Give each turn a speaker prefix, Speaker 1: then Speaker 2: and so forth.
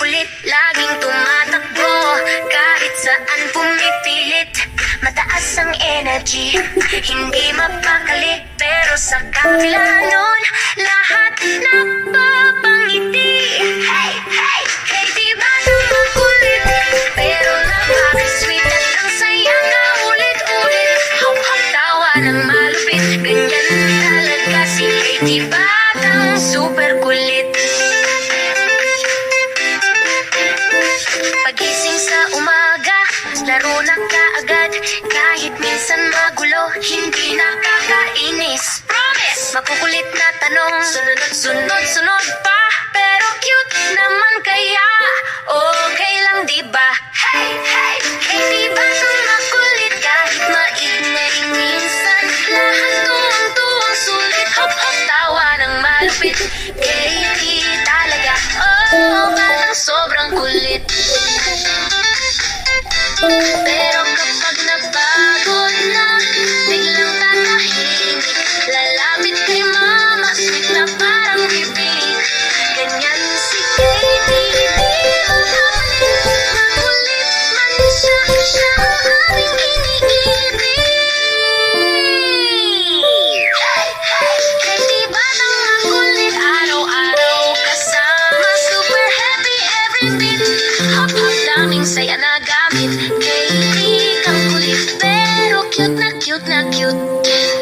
Speaker 1: makulit Laging tumatakbo Kahit saan pumipilit. Mataas ang energy. Hindi mapakali Pero sa kapila nun ng malupit Ganyan talaga si Lady Batang super kulit? Pagising sa umaga, laro na kaagad Kahit minsan magulo, hindi nakakainis. Promise! Makukulit na tanong, sunod, sunod, sunod pa. Pero cute naman kaya Bye. akin Kay ikang kulit pero cute na cute na cute.